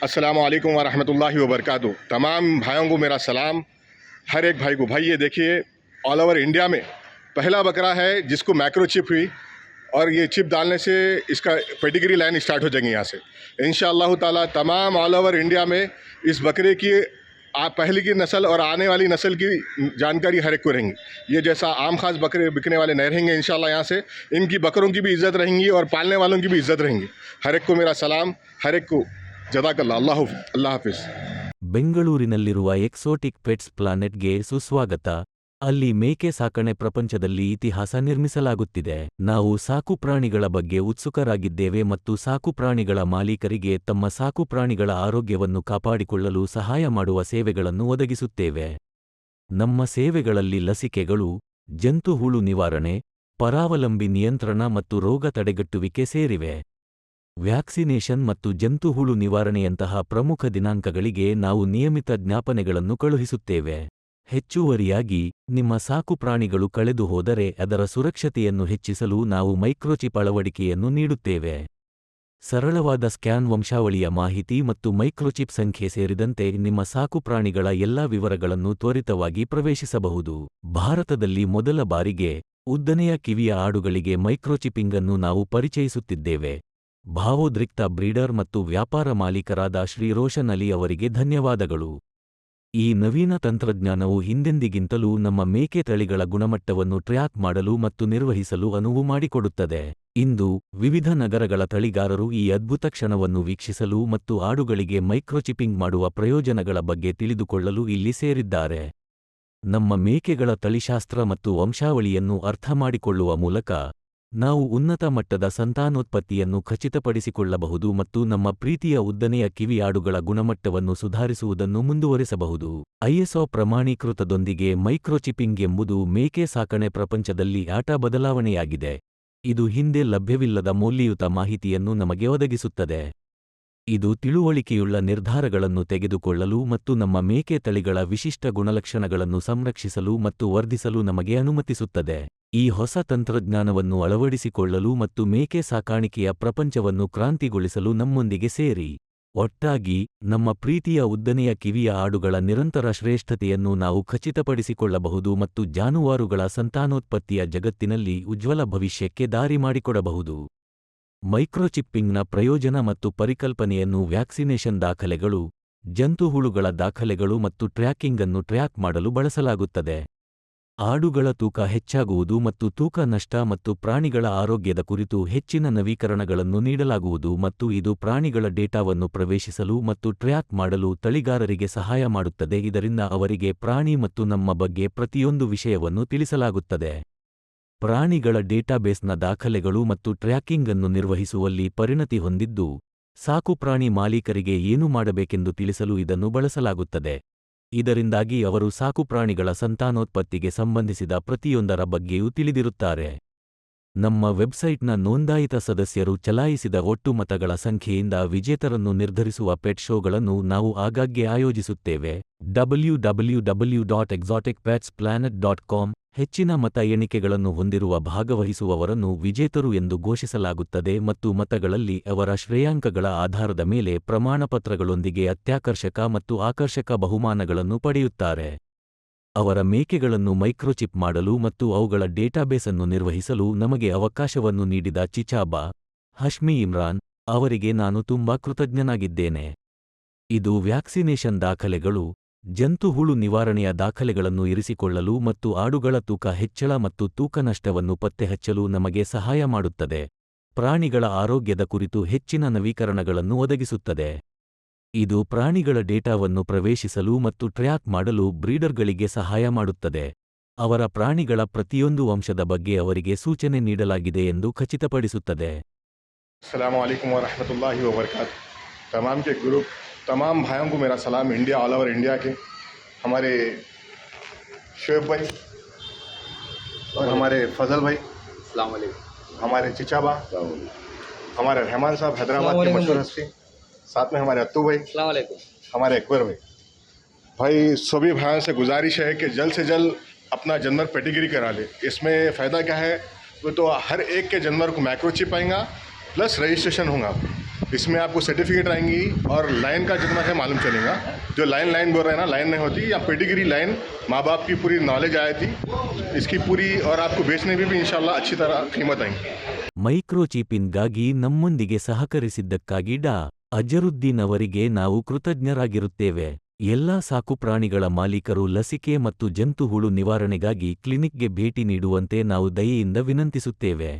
अस्सलाम वालेकुम वरहमतुल्लाहि तमाम भाइयों को मेरा सलाम। हर एक भाई को भाई, ये देखिए ऑल ओवर इंडिया में पहला बकरा है जिसको मैक्रो चिप हुई और ये चिप डालने से इसका पेडिग्री लाइन स्टार्ट हो जाएगी यहाँ से। इन ताला, तमाम ऑल ओवर इंडिया में इस बकरे की पहले की नस्ल और आने वाली नस्ल की जानकारी हर एक को रहेंगी। ये जैसा आम खास बकरे बिकने वाले नहीं रहेंगे इन यहाँ से। इनकी बकरों की भी इज़्ज़त रहेंगी और पालने वालों की भी इज़्ज़त रहेंगी। हर एक को मेरा सलाम। हर एक को ಜದಾಕಲ್ಲ ಅಲ್ಲಾಹು ಅಲ್ಲಾ ಬೆಂಗಳೂರಿನಲ್ಲಿರುವ ಎಕ್ಸೋಟಿಕ್ ಪೆಟ್ಸ್ ಪ್ಲಾನೆಟ್ಗೆ ಸುಸ್ವಾಗತ. ಅಲ್ಲಿ ಮೇಕೆ ಸಾಕಣೆ ಪ್ರಪಂಚದಲ್ಲಿ ಇತಿಹಾಸ ನಿರ್ಮಿಸಲಾಗುತ್ತಿದೆ. ನಾವು ಸಾಕುಪ್ರಾಣಿಗಳ ಬಗ್ಗೆ ಉತ್ಸುಕರಾಗಿದ್ದೇವೆ ಮತ್ತು ಸಾಕುಪ್ರಾಣಿಗಳ ಮಾಲೀಕರಿಗೆ ತಮ್ಮ ಸಾಕುಪ್ರಾಣಿಗಳ ಆರೋಗ್ಯವನ್ನು ಕಾಪಾಡಿಕೊಳ್ಳಲು ಸಹಾಯ ಮಾಡುವ ಸೇವೆಗಳನ್ನು ಒದಗಿಸುತ್ತೇವೆ. ನಮ್ಮ ಸೇವೆಗಳಲ್ಲಿ ಲಸಿಕೆಗಳು ಜಂತುಹುಳು ನಿವಾರಣೆ, ಪರಾವಲಂಬಿ ನಿಯಂತ್ರಣ ಮತ್ತು ರೋಗ ತಡೆಗಟ್ಟುವಿಕೆ ಸೇರಿವೆ. ವ್ಯಾಕ್ಸಿನೇಷನ್ ಮತ್ತು ಜಂತುಹುಳು ನಿವಾರಣೆಯಂತಹ ಪ್ರಮುಖ ದಿನಾಂಕಗಳಿಗೆ ನಾವು ನಿಯಮಿತ ಜ್ಞಾಪನೆಗಳನ್ನು ಕಳುಹಿಸುತ್ತೇವೆ. ಹೆಚ್ಚುವರಿಯಾಗಿ, ನಿಮ್ಮ ಸಾಕುಪ್ರಾಣಿಗಳು ಕಳೆದುಹೋದರೆ ಅದರ ಸುರಕ್ಷತೆಯನ್ನು ಹೆಚ್ಚಿಸಲು ನಾವು ಮೈಕ್ರೋಚಿಪ್ ಅಳವಡಿಕೆಯನ್ನು ನೀಡುತ್ತೇವೆ. ಸರಳವಾದ ಸ್ಕ್ಯಾನ್ ವಂಶಾವಳಿಯ ಮಾಹಿತಿ ಮತ್ತು ಮೈಕ್ರೋಚಿಪ್ ಸಂಖ್ಯೆ ಸೇರಿದಂತೆ ನಿಮ್ಮ ಸಾಕುಪ್ರಾಣಿಗಳ ಎಲ್ಲಾ ವಿವರಗಳನ್ನು ತ್ವರಿತವಾಗಿ ಪ್ರವೇಶಿಸಬಹುದು. ಭಾರತದಲ್ಲಿ ಮೊದಲ ಬಾರಿಗೆ ಉದ್ದನೆಯ ಕಿವಿಯ ಆಡುಗಳಿಗೆ ಮೈಕ್ರೋಚಿಪಿಂಗ್ ಅನ್ನು ನಾವು ಪರಿಚಯಿಸುತ್ತಿದ್ದೇವೆ. ಭಾವೋದ್ರಿಕ್ತ ಬ್ರೀಡರ್ ಮತ್ತು ವ್ಯಾಪಾರ ಮಾಲೀಕರಾದ ಶ್ರೀ ರೋಷನ್ ಅಲಿ ಅವರಿಗೆ ಧನ್ಯವಾದಗಳು. ಈ ನವೀನ ತಂತ್ರಜ್ಞಾನವು ಹಿಂದೆಂದಿಗಿಂತಲೂ ನಮ್ಮ ಮೇಕೆ ತಳಿಗಳ ಗುಣಮಟ್ಟವನ್ನು ಟ್ರ್ಯಾಕ್ ಮಾಡಲು ಮತ್ತು ನಿರ್ವಹಿಸಲು ಅನುವು ಮಾಡಿಕೊಡುತ್ತದೆ. ಇಂದು ವಿವಿಧ ನಗರಗಳ ತಳಿಗಾರರು ಈ ಅದ್ಭುತ ಕ್ಷಣವನ್ನು ವೀಕ್ಷಿಸಲು ಮತ್ತು ಆಡುಗಳಿಗೆ ಮೈಕ್ರೋಚಿಪಿಂಗ್ ಮಾಡುವ ಪ್ರಯೋಜನಗಳ ಬಗ್ಗೆ ತಿಳಿದುಕೊಳ್ಳಲು ಇಲ್ಲಿ ಸೇರಿದ್ದಾರೆ. ನಮ್ಮ ಮೇಕೆಗಳ ತಳಿಶಾಸ್ತ್ರ ಮತ್ತು ವಂಶಾವಳಿಯನ್ನು ಅರ್ಥಮಾಡಿಕೊಳ್ಳುವ ಮೂಲಕ ನಾವು ಉನ್ನತ ಮಟ್ಟದ ಸಂತಾನೋತ್ಪತ್ತಿಯನ್ನು ಖಚಿತಪಡಿಸಿಕೊಳ್ಳಬಹುದು ಮತ್ತು ನಮ್ಮ ಪ್ರೀತಿಯ ಉದ್ದನೆಯ ಕಿವಿಯಾಡುಗಳ ಗುಣಮಟ್ಟವನ್ನು ಸುಧಾರಿಸುವುದನ್ನು ಮುಂದುವರೆಸಬಹುದು. ಐಎಸ್ಒ ಪ್ರಮಾಣೀಕೃತದೊಂದಿಗೆ ಮೈಕ್ರೋಚಿಪಿಂಗ್ ಎಂಬುದು ಮೇಕೆ ಸಾಕಣೆ ಪ್ರಪಂಚದಲ್ಲಿ ಆಟ ಬದಲಾವಣೆಯಾಗಿದೆ. ಇದು ಹಿಂದೆ ಲಭ್ಯವಿಲ್ಲದ ಮೌಲ್ಯಯುತ ಮಾಹಿತಿಯನ್ನು ನಮಗೆ ಒದಗಿಸುತ್ತದೆ. ಇದು ತಿಳುವಳಿಕೆಯುಳ್ಳ ನಿರ್ಧಾರಗಳನ್ನು ತೆಗೆದುಕೊಳ್ಳಲು ಮತ್ತು ನಮ್ಮ ಮೇಕೆ ತಳಿಗಳ ವಿಶಿಷ್ಟ ಗುಣಲಕ್ಷಣಗಳನ್ನು ಸಂರಕ್ಷಿಸಲು ಮತ್ತು ವರ್ಧಿಸಲು ನಮಗೆ ಅನುಮತಿಸುತ್ತದೆ. ಈ ಹೊಸ ತಂತ್ರಜ್ಞಾನವನ್ನು ಅಳವಡಿಸಿಕೊಳ್ಳಲು ಮತ್ತು ಮೇಕೆ ಸಾಕಾಣಿಕೆಯ ಪ್ರಪಂಚವನ್ನು ಕ್ರಾಂತಿಗೊಳಿಸಲು ನಮ್ಮೊಂದಿಗೆ ಸೇರಿ. ಒಟ್ಟಾಗಿ, ನಮ್ಮ ಪ್ರೀತಿಯ ಉದ್ದನೆಯ ಕಿವಿಯ ಆಡುಗಳ ನಿರಂತರ ಶ್ರೇಷ್ಠತೆಯನ್ನು ನಾವು ಖಚಿತಪಡಿಸಿಕೊಳ್ಳಬಹುದು ಮತ್ತು ಜಾನುವಾರುಗಳ ಸಂತಾನೋತ್ಪತ್ತಿಯ ಜಗತ್ತಿನಲ್ಲಿ ಉಜ್ವಲ ಭವಿಷ್ಯಕ್ಕೆ ದಾರಿ ಮಾಡಿಕೊಡಬಹುದು. ಮೈಕ್ರೋಚಿಪ್ಪಿಂಗ್ನ ಪ್ರಯೋಜನ ಮತ್ತು ಪರಿಕಲ್ಪನೆಯನ್ನು ವ್ಯಾಕ್ಸಿನೇಷನ್ ದಾಖಲೆಗಳು, ಜಂತುಹುಳುಗಳ ದಾಖಲೆಗಳು ಮತ್ತು ಟ್ರ್ಯಾಕಿಂಗ್ ಅನ್ನು ಟ್ರ್ಯಾಕ್ ಮಾಡಲು ಬಳಸಲಾಗುತ್ತದೆ. ಆಡುಗಳ ತೂಕ ಹೆಚ್ಚಾಗುವುದು ಮತ್ತು ತೂಕ ನಷ್ಟ ಮತ್ತು ಪ್ರಾಣಿಗಳ ಆರೋಗ್ಯದ ಕುರಿತು ಹೆಚ್ಚಿನ ನವೀಕರಣಗಳನ್ನು ನೀಡಲಾಗುವುದು ಮತ್ತು ಇದು ಪ್ರಾಣಿಗಳ ಡೇಟಾವನ್ನು ಪ್ರವೇಶಿಸಲು ಮತ್ತು ಟ್ರ್ಯಾಕ್ ಮಾಡಲು ತಳಿಗಾರರಿಗೆ ಸಹಾಯ ಮಾಡುತ್ತದೆ. ಇದರಿಂದ ಅವರಿಗೆ ಪ್ರಾಣಿ ಮತ್ತು ನಮ್ಮ ಬಗ್ಗೆ ಪ್ರತಿಯೊಂದು ವಿಷಯವನ್ನು ತಿಳಿಸಲಾಗುತ್ತದೆ. ಪ್ರಾಣಿಗಳ ಡೇಟಾಬೇಸ್ನ ದಾಖಲೆಗಳು ಮತ್ತು ಟ್ರ್ಯಾಕಿಂಗ್ ಅನ್ನು ನಿರ್ವಹಿಸುವಲ್ಲಿ ಪರಿಣತಿ ಹೊಂದಿದ್ದು ಸಾಕುಪ್ರಾಣಿ ಮಾಲೀಕರಿಗೆ ಏನು ಮಾಡಬೇಕೆಂದು ತಿಳಿಸಲು ಇದನ್ನು ಬಳಸಲಾಗುತ್ತದೆ. ಇದರಿಂದಾಗಿ ಅವರು ಸಾಕುಪ್ರಾಣಿಗಳ ಸಂತಾನೋತ್ಪತ್ತಿಗೆ ಸಂಬಂಧಿಸಿದ ಪ್ರತಿಯೊಂದರ ಬಗ್ಗೆಯೂ ತಿಳಿದಿರುತ್ತಾರೆ. ನಮ್ಮ ವೆಬ್ಸೈಟ್ನ ನೋಂದಾಯಿತ ಸದಸ್ಯರು ಚಲಾಯಿಸಿದ ಒಟ್ಟು ಮತಗಳ ಸಂಖ್ಯೆಯಿಂದ ವಿಜೇತರನ್ನು ನಿರ್ಧರಿಸುವ ಪೆಟ್ ಶೋಗಳನ್ನು ನಾವು ಆಗಾಗ್ಗೆ ಆಯೋಜಿಸುತ್ತೇವೆ. W W W dot exotic pets planet dot com ಹೆಚ್ಚಿನ ಮತ ಎಣಿಕೆಗಳನ್ನು ಹೊಂದಿರುವ ಭಾಗವಹಿಸುವವರನ್ನು ವಿಜೇತರು ಎಂದು ಘೋಷಿಸಲಾಗುತ್ತದೆ ಮತ್ತು ಮತಗಳಲ್ಲಿ ಅವರ ಶ್ರೇಯಾಂಕಗಳ ಆಧಾರದ ಮೇಲೆ ಪ್ರಮಾಣಪತ್ರಗಳೊಂದಿಗೆ ಅತ್ಯಾಕರ್ಷಕ ಮತ್ತು ಆಕರ್ಷಕ ಬಹುಮಾನಗಳನ್ನು ಪಡೆಯುತ್ತಾರೆ. ಅವರ ಮೇಕೆಗಳನ್ನು ಮೈಕ್ರೋಚಿಪ್ ಮಾಡಲು ಮತ್ತು ಅವುಗಳ ಡೇಟಾಬೇಸ್ ಅನ್ನು ನಿರ್ವಹಿಸಲು ನಮಗೆ ಅವಕಾಶವನ್ನು ನೀಡಿದ ಚಿಚಾಬಾ, ಹಶ್ಮಿ ಇಮ್ರಾನ್, ಅವರಿಗೆ ನಾನು ತುಂಬಾ ಕೃತಜ್ಞನಾಗಿದ್ದೇನೆ. ಇದು ವ್ಯಾಕ್ಸಿನೇಷನ್ ದಾಖಲೆಗಳು ಜಂತುಹುಳು ನಿವಾರಣೆಯ ದಾಖಲೆಗಳನ್ನು ಇರಿಸಿಕೊಳ್ಳಲು ಮತ್ತು ಆಡುಗಳ ತೂಕ ಹೆಚ್ಚಳ ಮತ್ತು ತೂಕನಷ್ಟವನ್ನು ಪತ್ತೆಹಚ್ಚಲು ನಮಗೆ ಸಹಾಯ ಮಾಡುತ್ತದೆ. ಪ್ರಾಣಿಗಳ ಆರೋಗ್ಯದ ಕುರಿತು ಹೆಚ್ಚಿನ ನವೀಕರಣಗಳನ್ನು ಒದಗಿಸುತ್ತದೆ. ಇದು ಪ್ರಾಣಿಗಳ ಡೇಟಾವನ್ನು ಪ್ರವೇಶಿಸಲು ಮತ್ತು ಟ್ರ್ಯಾಕ್ ಮಾಡಲು ಬ್ರೀಡರ್ಗಳಿಗೆ ಸಹಾಯ ಮಾಡುತ್ತದೆ. ಅವರ ಪ್ರಾಣಿಗಳ ಪ್ರತಿಯೊಂದು ವಂಶದ ಬಗ್ಗೆ ಅವರಿಗೆ ಸೂಚನೆ ನೀಡಲಾಗಿದೆ ಎಂದು ಖಚಿತಪಡಿಸುತ್ತದೆ. ತಮಾಮ್ ಕೆ ಗ್ರೂಪ್ तमाम भाइयों को मेरा सलाम इंडिया ऑल ओवर इंडिया के हमारे शोएब भाई और हमारे फजल भाई वालेकुम। हमारे चिचाबा हमारे रहमान साहब हैदराबाद के मशहूर हस्ती साथ में हमारे अत्तू भाई हमारे अकबर भाई। भाई सभी भाइयों से गुजारिश है कि जल्द से जल्द अपना जानवर पेटिगरी करा ले। इसमें फ़ायदा क्या है? वो तो हर एक के जानवर को माइक्रोचिप आएगा प्लस रजिस्ट्रेशन होगा। इसमें आपको सर्टिफिकेट आएंगी और लाइन का जितना है मालूम चलेगा जो लाइन लाइन बोल रहे हैं ना लाइन नहीं होती या पेडिग्री लाइन माँ बाप की पूरी नॉलेज आई थी इसकी पूरी और आपको बेचने में भी इंशाल्लाह अच्छी तरह कीमत आएंगी ಮೈಕ್ರೋಚಿಪಿನ್ಗಾಗಿ ನಮ್ಮೊಂದಿಗೆ ಸಹಕರಿಸಿದ್ದಕ್ಕಾಗಿ ಡಾ ಅಜರುದ್ದೀನ್ ಅವರಿಗೆ ನಾವು ಕೃತಜ್ಞರಾಗಿರುತ್ತೇವೆ ಎಲ್ಲಾ ಸಾಕುಪ್ರಾಣಿಗಳ ಮಾಲೀಕರು ಲಸಿಕೆ ಮತ್ತು ಜಂತುಹುಳು ನಿವಾರಣೆಗಾಗಿ ಕ್ಲಿನಿಕ್ಗೆ ಭೇಟಿ ನೀಡುವಂತೆ ನಾವು ದಯೆಯಿಂದ ವಿನಂತಿಸುತ್ತೇವೆ